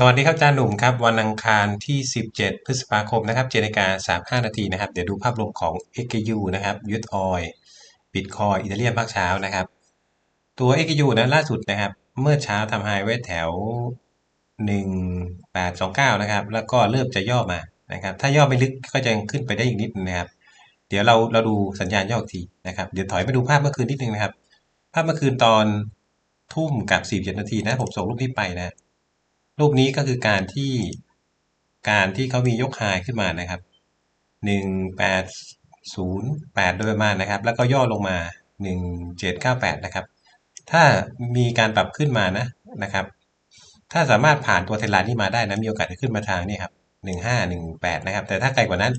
สวัสดีครับอาจารย์หนุ่มครับ วันอังคารที่ 17 พฤษภาคมนะครับ7นาฬิกา35 นาทีนะครับ เดี๋ยวดูภาพรวมของ XU นะครับยุทออยบิตคอยอิตาเลียนภาคเช้านะครับ ตัว XU นั้นล่าสุดนะครับ เมื่อเช้าทำไฮไว้แถว 1829 นะครับ แล้วก็เริ่มจะย่อมานะครับ ถ้าย่อไม่ลึกก็จะขึ้นไปได้อีกนิดนะครับ เดี๋ยวเราเราดูสัญญาณย่ออทีนะครับเดี๋ยวถอยไปดูภาพเมื่อคืนนิดนึงนะครับ ภาพเมื่อคืนตอนทุ่มกับ47นาทีนะผมส่งรูปนี้ไปนะ รูปนี้ก็คือการที่การที่เขามียกไฮขึ้นมานะครับหนึ่งแปดศูนย์แปดโดยประมาณนะครับ แล้วก็ย่อลงมาหนึ่งเจ็ดเก้าแปดนะครับ ถ้ามีการปรับขึ้นมานะนะครับ ถ้าสามารถผ่านตัวเทรนไลน์นี้มาได้นะ มีโอกาสจะขึ้นมาทางนี่ครับหนึ่งห้าหนึ่งแปดนะครับ แต่ถ้าไกลกว่านั้น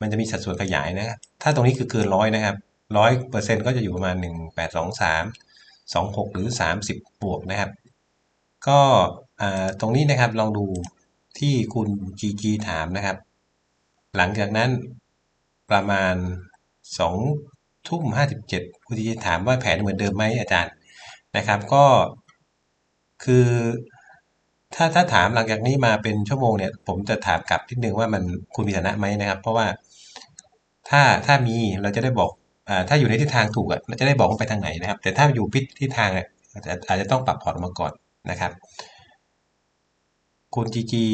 มันจะมีสัดส่วนขยายนะครับ ถ้าตรงนี้คือเกินร้อยนะครับร้อยเปอร์เซ็นต์ก็จะอยู่ประมาณหนึ่งแปดสองสามสองหกหรือสามสิบบวกนะครับ ก็ ตรงนี้นะครับลองดูที่คุณจีจีถามนะครับ หลังจากนั้นประมาณสองทุ่มห้าสิบเจ็ดคุณจีจีถามว่าแผนเหมือนเดิมไหมอาจารย์นะครับก็คือถ้าถ้าถามหลังจากนี้มาเป็นชั่วโมงเนี่ย ผมจะถามกลับนิดนึงว่ามันคุณมีฐานะไหมนะครับ เพราะว่าถ้าถ้ามีเราจะได้บอกอถ้าอยู่ในทิศทางถูกอะเราจะได้บอกว่าไปทางไหนนะครับ แต่ถ้าอยู่พิษทิศทางอะอาจจะต้องปรับพอร์ตมาก่อนนะครับ คุณจีจี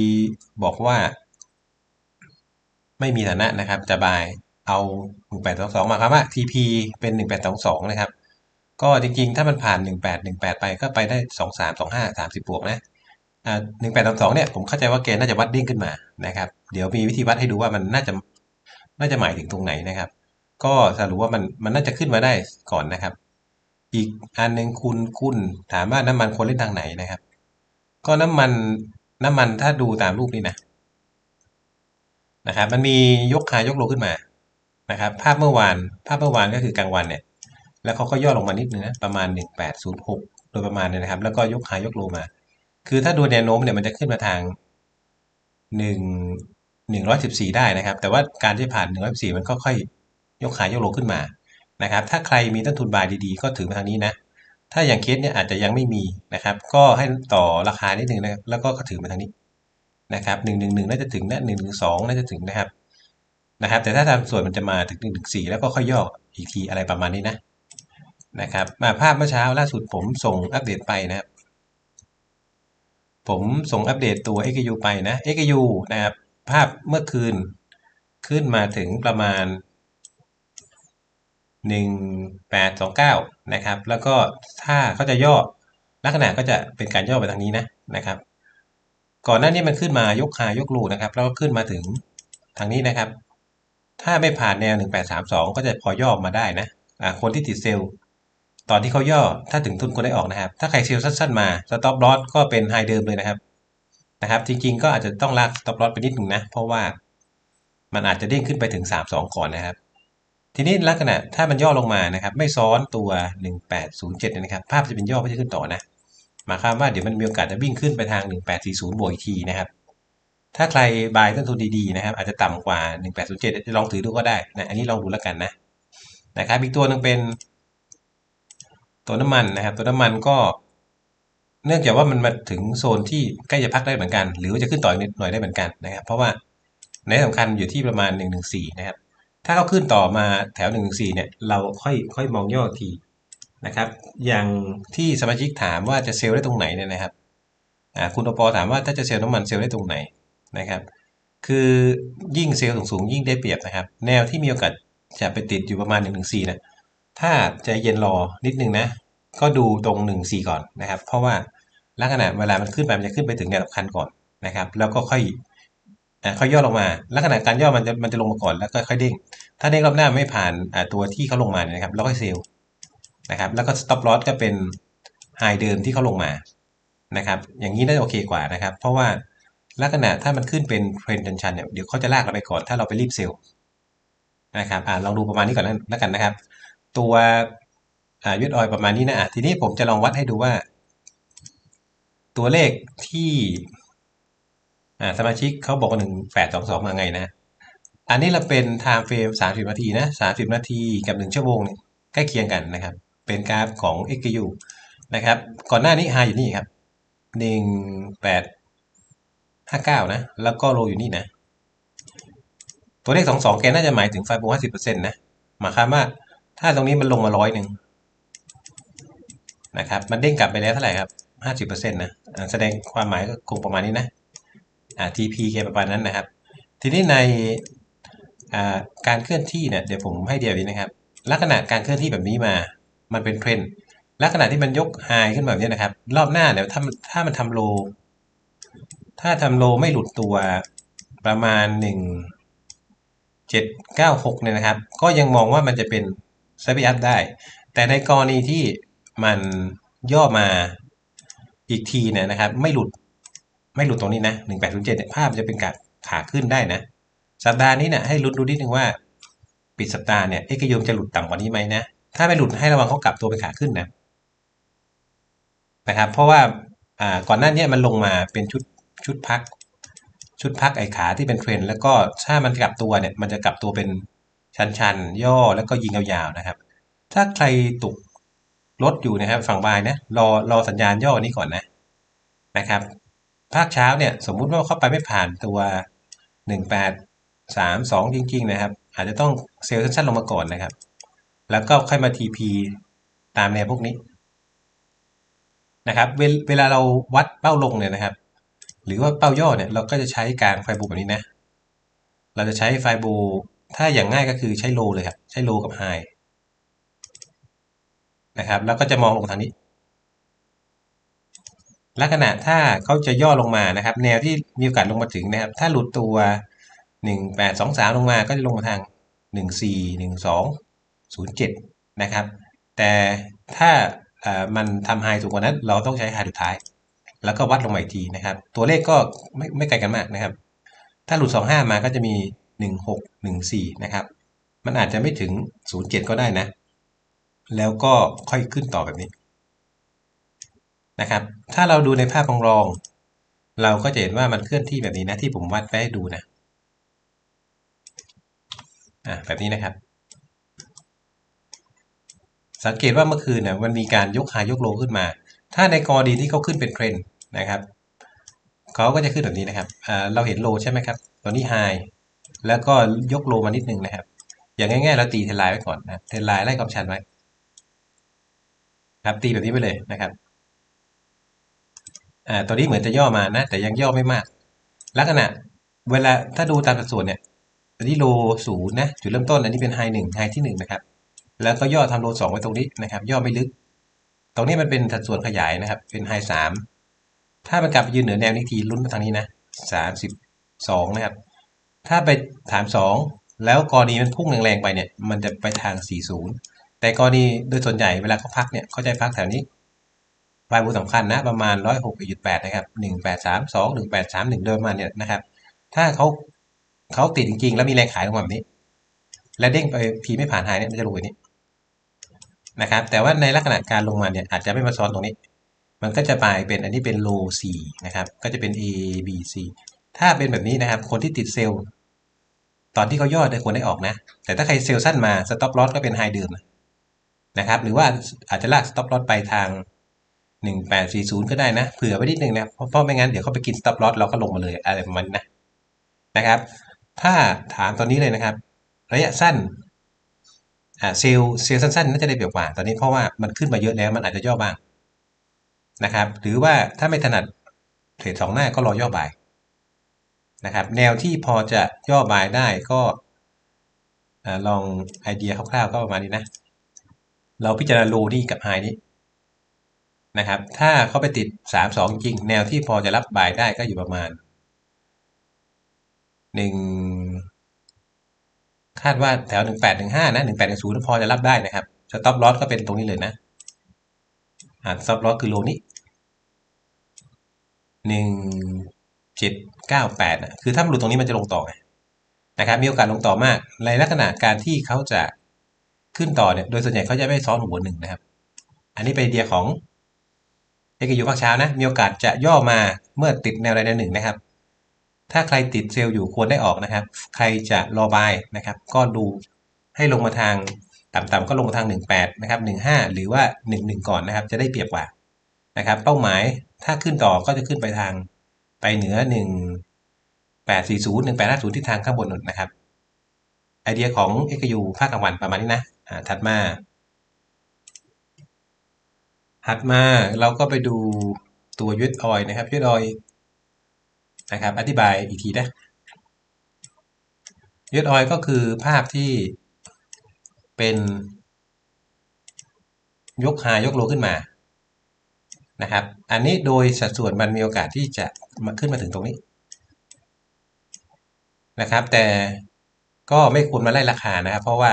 บอกว่า ไม่มีฐานะนะครับจะบายเอา1822มาครับว่า TP เป็น 1822นะครับ ก็จริงๆ ถ้ามันผ่าน 1818 ไปก็ไปได้ 23 25 30บวกนะอ่า1822เนี่ยผมเข้าใจว่าเกณฑ์น่าจะวัดดิ้งขึ้นมานะครับ เดี๋ยวมีวิธีวัดให้ดูว่ามันน่าจะน่าจะหมายถึงตรงไหนนะครับ ก็สรุปว่ามันมันน่าจะขึ้นมาได้ก่อนนะครับ อีกอันหนึ่งคุณคุณถามว่าน้ำมันควรเล่นทางไหนนะครับ ก็น้ำมัน น้ำมันถ้าดูตามรูปนี้นะนะครับ มันมียกขายกโลขึ้นมานะครับ ภาพเมื่อวาน ภาพเมื่อวานก็คือกลางวันเนี่ย แล้วเขาก็ย่อลงมานิดนึงนะประมาณ 1806 โดยประมาณเนี่ยนะครับ แล้วก็ยกขายกโลมา คือถ้าดูแนวโน้มเนี่ยมันจะขึ้นมาทาง 1 114 ได้นะครับ แต่ว่าการที่ผ่าน 114 มันก็ค่อยยกขายยกโลขึ้นมานะครับ ถ้าใครมีต้นทุนบายดีๆ ก็ถือมาทางนี้นะ ถ้าอย่างเคสเนี่ยอาจจะยังไม่มีนะครับ ก็ให้ต่อราคานิดนึงนะครับ แล้วก็ถือมาทางนี้นะครับหนึ่งหนึ่งหนึ่งน่าจะถึงนะหนึ่งหนึ่งสองน่าจะถึงนะครับนะครับ แต่ถ้าทำส่วนมันจะมาถึงหนึ่งหนึ่งสี่แล้วก็ค่อยย่ออีกทีอะไรประมาณนี้นะนะครับ มาภาพเมื่อเช้าล่าสุดผมส่งอัปเดตไปนะครับ ผมส่งอัปเดตตัว XU ไปนะ XU นะครับ ภาพเมื่อคืนขึ้นมาถึงประมาณ 1829 นะครับ แล้วก็ถ้าเขาจะย่อลักษณะก็จะเป็นการย่อไปทางนี้นะนะครับ ก่อนหน้านี้มันขึ้นมายกคายกลูนะครับ แล้วก็ขึ้นมาถึงทางนี้นะครับ ถ้าไม่ผ่านแนว 1832 ก็จะพอย่อมาได้นะคนที่ติดเซลล์ ตอนที่เขาย่อถ้าถึงทุนก็ได้ออกนะครับ ถ้าใครเซลล์สั้นๆมาสต็อปลอสก็เป็นไฮเดิมเลยนะครับนะครับ จริงๆ ก็อาจจะต้องลากสต็อปลอสไปนิดหนึ่งนะ เพราะว่ามันอาจจะเด้งขึ้นไปถึง 32 ก่อนนะครับ ทีนี้ลักษณะถ้ามันย่อลงมานะครับ ไม่ซ้อนตัว 1807นะครับ ภาพจะเป็นย่อไม่ใช่ขึ้นต่อนะหมายความว่าเดี๋ยวมันมีโอกาสจะวิ่งขึ้นไปทาง 1840 บวกอีกทีนะครับ ถ้าใครบายต้นทุนดีๆนะครับ อาจจะต่ำกว่า 1807 จะลองถือดูก็ได้นะ อันนี้ลองดูแล้วกันนะนะครับอีกตัวหนึ่งเป็น ตัวน้ำมันนะครับ ตัวน้ำมันก็ เนื่องจากว่ามันมาถึงโซนที่ใกล้จะพักได้เหมือนกัน หรือว่าจะขึ้นต่ออีกนิดหน่อยได้เหมือนกันนะครับ เพราะว่าในสำคัญอยู่ที่ประมาณ 114 นะครับ ถ้าเขาขึ้นต่อมาแถว1นึ่งสี่เนี่ยเราค่อยค่อยมองย่อทีนะครับ อย่างที่สมาชิกถามว่าจะเซลล์ได้ตรงไหนเนี่ยนะครับคุณอปอถามว่าถ้าจะเซลล์น้ำมันเซลล์ได้ตรงไหนนะครับ คือยิ่งเซลล์สูงๆยิ่งได้เปรียบนะครับ แนวที่มีโอกาสจะไปติดอยู่ประมาณ1นึ่งสี่นะถ้าจะเย็นรอนิดนึงนะ ก็ดูตรง1นึ่งสี่ก่อนนะครับ เพราะว่าลักษณะเวลามันขึ้นไปมันจะขึ้นไปถึงแนวสำคัญก่อนนะครับ แล้วก็ค่อย เขาย่อลงมา ลักษณะการย่อมันจะมันจะลงมาก่อนแล้วก็ค่อยเด้ง ถ้าเด้งรอบหน้าไม่ผ่านตัวที่เขาลงมาเนี่ยนะครับแล้วก็เซลล์นะครับ แล้วก็ stop loss ก็เป็นไฮเดิมที่เขาลงมานะครับ อย่างนี้น่าจะโอเคกว่านะครับ เพราะว่าลักษณะถ้ามันขึ้นเป็นเทรนด์ชันเนี่ยเดี๋ยวเขาจะลากเราไปก่อนถ้าเราไปรีบเซลล์นะครับอ่าลองดูประมาณนี้ก่อนแล้วกันนะครับ ตัวอ่ายุดออยประมาณนี้นะทีนี้ผมจะลองวัดให้ดูว่า ตัวเลขที่ อ่าสมาชิกเขาบอกว่าหนึ่งแปดสองสองมาไงนะ อันนี้เราเป็นไทม์เฟรมสามสิบนาทีนะสามสิบนาทีกับหนึ่งชั่วโมงเนี่ยใกล้เคียงกันนะครับ เป็นกราฟของ XQ นะครับ ก่อนหน้านี้ไฮอยู่นี่ครับหนึ่งแปดห้าเก้านะ แล้วก็โลอยู่นี่นะ ตัวเลขสองสองแกน่าจะหมายถึงไฟโบห้าสิบเปอร์เซ็นต์นะหมายความว่าถ้าตรงนี้มันลงมาร้อยหนึ่งนะครับ มันเด้งกลับไปแล้วเท่าไหร่ครับห้าสิบเปอร์เซ็นต์นะ แสดงความหมายก็คงประมาณนี้นะ TP แกประมาณนั้นนะครับ ทีนี้ในการเคลื่อนที่เนี่ยเดี๋ยวผมให้เดียวนี้นะครับ ลักษณะการเคลื่อนที่แบบนี้มา มันเป็นเทรนด์ลักษณะที่มันยกไฮขึ้นแบบนี้นะครับ รอบหน้าเนี่ยถ้าถ้ามันทำโล ถ้าทำโลไม่หลุดตัวประมาณหนึ่งเจ็ดเก้าหกเนี่ยนะครับ ก็ยังมองว่ามันจะเป็นไซเบอร์อัพได้ แต่ในกรณีที่มันย่อมาอีกทีเนี่ยนะครับ ไม่หลุด ไม่หลุดตรงนี้นะหนึ่งแปดศูนย์เจ็ดเนี่ยภาพจะเป็นการขาขึ้นได้นะ สัปดาห์นี้เนี่ยให้ลุ้นดูนิดนึงว่า ปิดสัปดาห์เนี่ยเอกยมจะหลุดต่ำกว่านี้ไหมนะ ถ้าไม่หลุดให้ระวังเขากลับตัวเป็นขาขึ้นนะนะครับเพราะว่าอ่าก่อนหน้านี้มันลงมาเป็นชุดชุดพัก ชุดพักไอ้ขาที่เป็นเทรนแล้วก็ถ้ามันกลับตัวเนี่ยมันจะกลับตัวเป็นชันๆ ย่อแล้วก็ยิงยาวๆนะครับ ถ้าใครตุกรถอยู่นะครับฝั่งบายนะรอรอสัญญาณย่อนี้ก่อนนะนะครับ ภาคเช้าเนี่ยสมมุติว่าเข้าไปไม่ผ่านตัว 18 3 2 จริง ๆ นะครับ อาจจะต้องเซลล์สั้นๆลงมาก่อนนะครับ แล้วก็ค่อยมา TP ตามแนวพวกนี้นะครับ เวลเวลาเราวัดเป้าลงเนี่ยนะครับ หรือว่าเป้าย่อเนี่ยเราก็จะใช้กลางไฟบูแบบนี้นะ เราจะใช้ไฟบูถ้าอย่างง่ายก็คือใช้โลเลยครับ ใช้โลกับไฮนะครับ แล้วก็จะมองลงทางนี้ ลักษณะถ้าเขาจะย่อลงมานะครับ แนวที่มีโอกาสลงมาถึงนะครับ ถ้าหลุดตัว 1 8 2 3 ลงมาก็จะลงมาทาง 1 4 1 2 0 7 นะครับ แต่ถ้ามันทำไฮสูงกว่านั้นเราต้องใช้ไฮสุดท้าย แล้วก็วัดลงมาอีกทีนะครับ ตัวเลขก็ไม่ไม่ไกลกันมากนะครับ ถ้าหลุด 25 มาก็จะมี 16 14 นะครับ มันอาจจะไม่ถึง 07 ก็ได้นะ แล้วก็ค่อยขึ้นต่อแบบนี้ นะครับ ถ้าเราดูในภาพรองๆเราก็จะเห็นว่ามันเคลื่อนที่แบบนี้นะที่ผมวัดไว้ให้ดูนะอ่าแบบนี้นะครับ สังเกตว่าเมื่อคืนนะมันมีการยกหายกโลขึ้นมา ถ้าในกรณีที่เขาขึ้นเป็นเทรนนะครับเขาก็จะขึ้นแบบนี้นะครับอ่าเราเห็นโลใช่ไหมครับตอนนี้ไฮแล้วก็ยกโลมานิดนึงนะครับ อย่างง่ายๆเราตีเทนไลน์ไว้ก่อนนะเทนไลน์ไล่ความชันไว้ครับตีแบบนี้ไปเลยนะครับ อ่าตัวนี้เหมือนจะย่อมานะ แต่ยังย่อไม่มาก ลักษณะ เวลาถ้าดูตามสัดส่วนเนี่ยอันนี้โลศูนย์นะจุดเริ่มต้นอันนี้เป็นไฮหนึ่งไฮที่หนึ่งนะครับ แล้วก็ย่อทำโลสองไว้ตรงนี้นะครับ ย่อไม่ลึก ตรงนี้มันเป็นสัดส่วนขยายนะครับ เป็นไฮสามถ้ามันกลับไปยืนเหนือแนวนี้ทีลุ้นมาทางนี้นะสามสิบสองนะครับ ถ้าไปถามสองแล้วกรณีมันพุ่งแรงๆไปเนี่ย มันจะไปทางสี่ศูนย์แต่กรณีโดยส่วนใหญ่เวลาเขาพักเนี่ยเขาจะพักแถวนี้ ไฟบูสำคัญนะประมาณร้อยหกจุดแปดนะครับหนึ่งแปดสามสองหนึ่งแปดสามหนึ่งเดิมมาเนี่ยนะครับ ถ้าเขาเขาติดจริงๆ แล้วมีแรงขายลงแบบนี้ และเด้งไปพีไม่ผ่านไฮเนี่ยมันจะลงแบบนี้นะครับ แต่ว่าในลักษณะการลงมาเนี่ยอาจจะไม่มาซ้อนตรงนี้ มันก็จะไปเป็นอันนี้เป็นโล C นะครับ ก็จะเป็น A B C ถ้าเป็นแบบนี้นะครับ คนที่ติดเซลล์ตอนที่เขาย่อได้ควรได้ออกนะ แต่ถ้าใครเซลล์สั้นมาสต็อปลอสก็เป็นไฮเดิมนะครับ หรือว่าอาจจะลากสต็อปลอสไปทาง 1840 ก็ได้นะ เผื่อไว้นิดนึงนะ เพราะไม่งั้นเดี๋ยวเขาไปกิน stop loss เราก็ลงมาเลยอะไรประมาณนะนะครับ ถ้าถามตอนนี้เลยนะครับ ระยะสั้นอ่าเซลล์เซลล์สั้นๆน่าจะได้เปรียบกว่า ตอนนี้เพราะว่ามันขึ้นมาเยอะแล้วมันอาจจะย่อบ้างนะครับ หรือว่าถ้าไม่ถนัดเทรดสองหน้าก็รอย่อบ่ายนะครับแนวที่พอจะย่อบายได้ก็ลองไอเดียคร่าวๆก็ประมาณนี้นะ เราพิจารณาโลนี่กับไฮนี้ นะครับ ถ้าเขาไปติดสามสองจริง แนวที่พอจะรับบายได้ก็อยู่ประมาณหนึ่งคาดว่าแถวหนึ่งแปดหนึ่งห้านะหนึ่งแปดหนึ่งศูนย์พอจะรับได้นะครับสต็อปลอสก็เป็นตรงนี้เลยนะอ่าสต็อปลอสคือโลนี้หนึ่งเจ็ดเก้าแปดคือถ้ามันหลุดตรงนี้มันจะลงต่อนะครับ มีโอกาสลงต่อมาก ในลักษณะการที่เขาจะขึ้นต่อเนี่ย โดยส่วนใหญ่เขาจะไม่ซ้อนหัวหนึ่งนะครับ อันนี้เป็นไอเดียของ เอกอยู่ภาคเช้านะ มีโอกาสจะย่อมาเมื่อติดแนวใดแนวหนึ่งนะครับ ถ้าใครติดเซลล์อยู่ควรได้ออกนะครับ ใครจะรอบายนะครับ ก็ดูให้ลงมาทางต่ำๆก็ลงมาทาง 18นะครับ15 หรือว่า 11 ก่อนนะครับ จะได้เปรียบกว่านะครับ เป้าหมายถ้าขึ้นต่อก็จะขึ้นไปทางไปเหนือหนึ่งแปดสี่ศูนย์หนึ่งแปดห้าศูนย์ที่ทางข้างบนนนนะครับไอเดียของ XU ภาคกลางวันประมาณนี้นะ ถัดมา ถัดมาเราก็ไปดูตัวยุดออยนะครับยุดออยนะครับ อธิบายอีกทีนะยุดออยก็คือภาพที่เป็นยกหายกโลขึ้นมานะครับ อันนี้โดยสัดส่วนมันมีโอกาสที่จะมาขึ้นมาถึงตรงนี้นะครับ แต่ก็ไม่ควรมาไล่ราคานะครับ เพราะว่า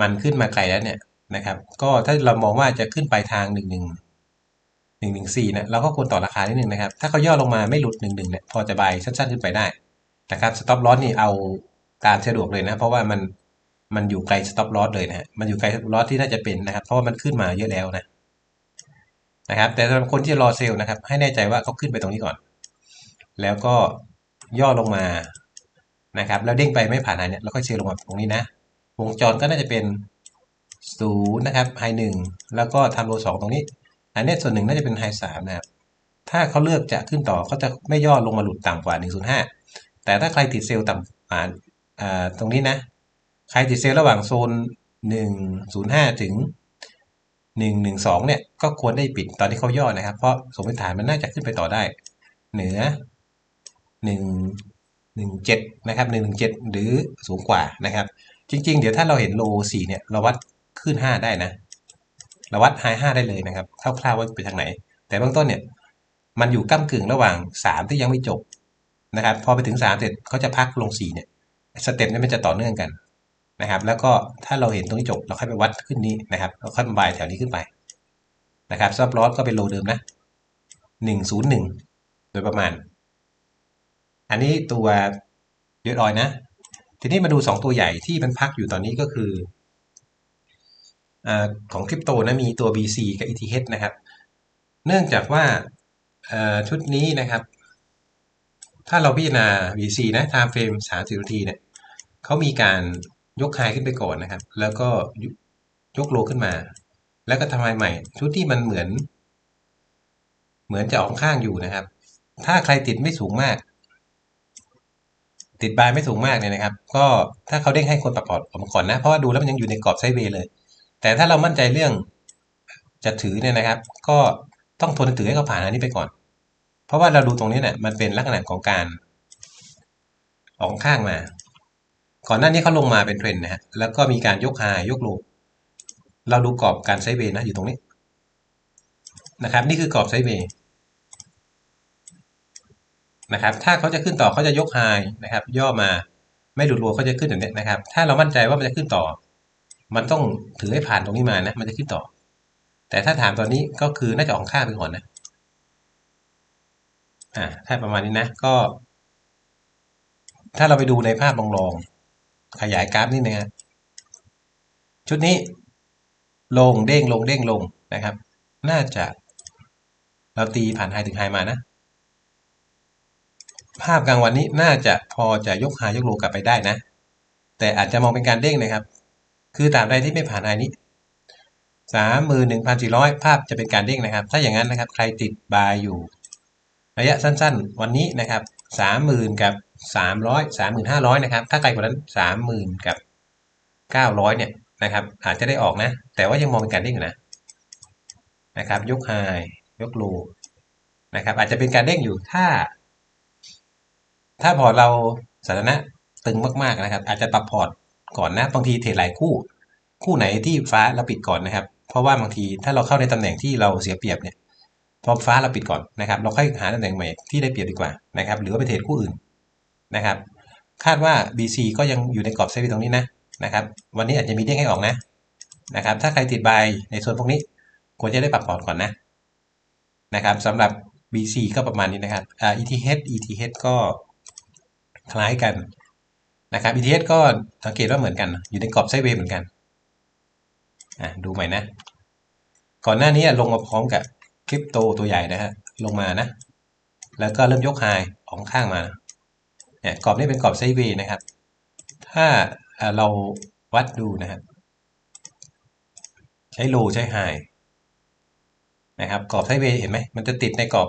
มันขึ้นมาไกลแล้วเนี่ย นะครับ ก็ถ้าเรามองว่าจะขึ้นไปทางหนึ่งหนึ่งหนึ่งหนึ่งสี่นะเราก็ควรต่อราคานิดนึงนะครับ ถ้าเขาย่อลงมาไม่หลุดหนึ่งหนึ่งเนี่ยพอจะบายสั้นๆขึ้นไปได้นะครับสต็อปลอสนี่เอาตามสะดวกเลยนะ เพราะว่ามันมันอยู่ไกลสต็อปลอสเลยนะฮะมันอยู่ไกลสต็อปลอสที่น่าจะเป็นนะครับ เพราะว่ามันขึ้นมาเยอะแล้วนะนะครับแต่สำหรับคนที่รอเซลล์นะครับ ให้แน่ใจว่าเขาขึ้นไปตรงนี้ก่อน แล้วก็ย่อลงมานะครับ แล้วเด้งไปไม่ผ่านไฮเนี่ยแล้วก็เซลล์ลงมาตรงนี้นะ วงจรก็น่าจะเป็น ศูนย์นะครับไฮหนึ่งแล้วก็ทำโลสองตรงนี้ อันนี้ส่วนหนึ่งน่าจะเป็นไฮสามนะครับ ถ้าเขาเลือกจะขึ้นต่อเขาจะไม่ย่อลงมาหลุดต่ำกว่า 105 แต่ถ้าใครติดเซลล์ต่ำอ่าอ่าตรงนี้นะ ใครติดเซลล์ระหว่างโซน 105 ถึง 112 เนี่ย ก็ควรได้ปิดตอนที่เขาย่อนะครับ เพราะสมมติฐานมันน่าจะขึ้นไปต่อได้ เหนือ 117 นะครับ 117 หรือสูงกว่านะครับ จริง ๆ เดี๋ยวถ้าเราเห็นโล4เนี่ย เราวัด ขึ้น 5 ได้นะเราวัดไฮ5ได้เลยนะครับคร่าวๆว่าไปทางไหน แต่เบื้องต้นเนี่ยมันอยู่ก้ากึ่งระหว่าง 3 ที่ยังไม่จบนะครับ พอไปถึง 3 เสร็จเขาจะพักลง 4 เนี่ยสเต็ปนี้มันจะต่อเนื่องกันนะครับ แล้วก็ถ้าเราเห็นตรงนี้จบเราค่อยไปวัดขึ้นนี้นะครับเราค่อยมาบายแถวนี้ขึ้นไปนะครับซับลอสก็เป็นโลเดิมนะ101 โดยประมาณ อันนี้ตัวยืดออยนะ ทีนี้มาดู 2 ตัวใหญ่ที่มันพักอยู่ตอนนี้ก็คือ ของคริปโตนะมีตัว BC กับ ETH นะครับ เนื่องจากว่าชุดนี้นะครับ ถ้าเราพิจารณา BC นะ time frame 30นาทีเนี่ยเขามีการยกไฮขึ้นไปก่อนนะครับ แล้วก็ยกโลขึ้นมา แล้วก็ทำไมใหม่ ชุดที่มันเหมือน เหมือนจะออกข้างอยู่นะครับ ถ้าใครติดไม่สูงมาก ติดบายไม่สูงมากเนี่ยนะครับ ก็ถ้าเขาเด้งให้คนปรับพอร์ตออกมาก่อนนะ เพราะว่าดูแล้วมันยังอยู่ในกรอบไซด์เวย์เลย แต่ถ้าเรามั่นใจเรื่องจะถือเนี่ยนะครับ ก็ต้องทนถือให้เขาผ่านอันนี้ไปก่อน เพราะว่าเราดูตรงนี้เนี่ยมันเป็นลักษณะของการออกข้างมา ก่อนหน้านี้เขาลงมาเป็นเทรนนะฮะแล้วก็มีการยกไฮยกโลเราดูกรอบการไซเวย์นะอยู่ตรงนี้นะครับ นี่คือกรอบไซเวย์นะครับ ถ้าเขาจะขึ้นต่อเขาจะยกไฮนะครับ ย่อมาไม่หลุดโลเขาจะขึ้นแบบนี้นะครับ ถ้าเรามั่นใจว่ามันจะขึ้นต่อ มันต้องถือให้ผ่านตรงนี้มานะ มันจะขึ้นต่อ แต่ถ้าถามตอนนี้ก็คือน่าจะออกข้างไปก่อนนะอ่าถ้าประมาณนี้นะ ก็ ถ้าเราไปดูในภาพลองๆขยายกราฟนิดนึงฮะชุดนี้ ลงเด้งลงเด้งลงนะครับ น่าจะ เราตีผ่านไฮถึงไฮมานะ ภาพกลางวันนี้น่าจะพอจะยกไฮยกโลกลับไปได้นะ แต่อาจจะมองเป็นการเด้งนะครับ คือตามใดที่ไม่ผ่านไฮนี้สามหมื่นหนึ่งพันสี่ร้อยภาพจะเป็นการเด้งนะครับ ถ้าอย่างนั้นนะครับใครติดบายอยู่ ระยะสั้นๆ วันนี้นะครับสามหมื่นกับสามร้อยสามหมื่นห้าร้อยนะครับ ถ้าไกลกว่านั้นสามหมื่นกับเก้าร้อยเนี่ยนะครับ อาจจะได้ออกนะ แต่ว่ายังมองเป็นการเด้งอยู่นะนะครับ ยกไฮยกโลนะครับ อาจจะเป็นการเด้งอยู่ถ้า ถ้าพอเราสถานะตึงมากๆนะครับ อาจจะปรับพอร์ต ก่อนนะ บางทีเทรดหลายคู่ คู่ไหนที่ฟ้าเราปิดก่อนนะครับ เพราะว่าบางทีถ้าเราเข้าในตำแหน่งที่เราเสียเปรียบเนี่ยพอฟ้าเราปิดก่อนนะครับ เราค่อยหาตำแหน่งใหม่ที่ได้เปรียบดีกว่านะครับ หรือว่าไปเทรดคู่อื่นนะครับ คาดว่า BC ก็ยังอยู่ในกรอบเซฟตรงนี้นะนะครับ วันนี้อาจจะมีเด้งให้ออกนะนะครับ ถ้าใครติดใบในส่วนพวกนี้ควรจะได้ปรับพอร์ตก่อนนะนะครับสำหรับ BC ก็ประมาณนี้นะครับอ่า ETH ETH ก็คล้ายกัน นะครับ ETH ก็สังเกตว่าเหมือนกัน อยู่ในกรอบไซด์เวย์เหมือนกันอะดูใหม่นะ ก่อนหน้านี้ลงมาพร้อมกับคริปโตตัวใหญ่นะฮะลงมานะ แล้วก็เริ่มยกไฮออกข้างมาเนี่ยกรอบนี้เป็นกรอบไซด์เวย์นะครับ ถ้าเราวัดดูนะครับใช้โลใช้ไฮนะครับกรอบไซด์เวย์เห็นไหมมันจะติดในกรอบ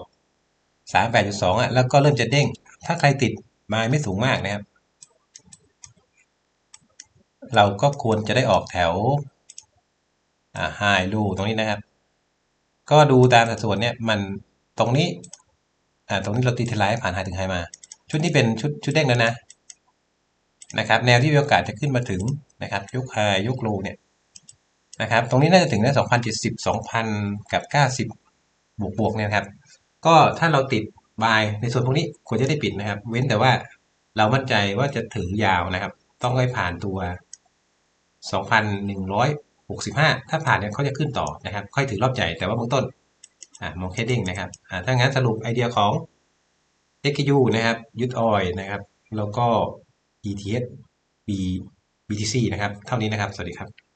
สามแปดจุดสองอะแล้วก็เริ่มจะเด้ง ถ้าใครติดมาไม่สูงมากนะครับ เราก็ควรจะได้ออกแถวไฮลูตรงนี้นะครับ ก็ดูตามสัดส่วนเนี่ยมันตรงนี้ตรงนี้เราตีเทลายผ่านไฮถึงไฮมา ชุดนี้เป็นชุดชุดเด้งแล้วนะนะครับ แนวที่มีโอกาสจะขึ้นมาถึงนะครับยกไฮยกโลเนี่ยนะครับ ตรงนี้น่าจะถึงได้สองพันเจ็ดสิบสองพันกับเก้าสิบบวกบวกเนี่ยครับ ก็ถ้าเราติดบายในส่วนพวกนี้ควรจะได้ปิดนะครับ เว้นแต่ว่าเรามั่นใจว่าจะถือยาวนะครับ ต้องให้ผ่านตัว 2,165 ถ้าผ่านเนี่ยเขาจะขึ้นต่อนะครับ ค่อยถือรอบใหญ่แต่ว่าเบื้องต้นอ่ามองแค่เด้งนะครับอ่าถ้างั้นสรุปไอเดียของ XU นะครับยึดออยนะครับ แล้วก็ ETH B BTC นะครับ เท่านี้นะครับ สวัสดีครับ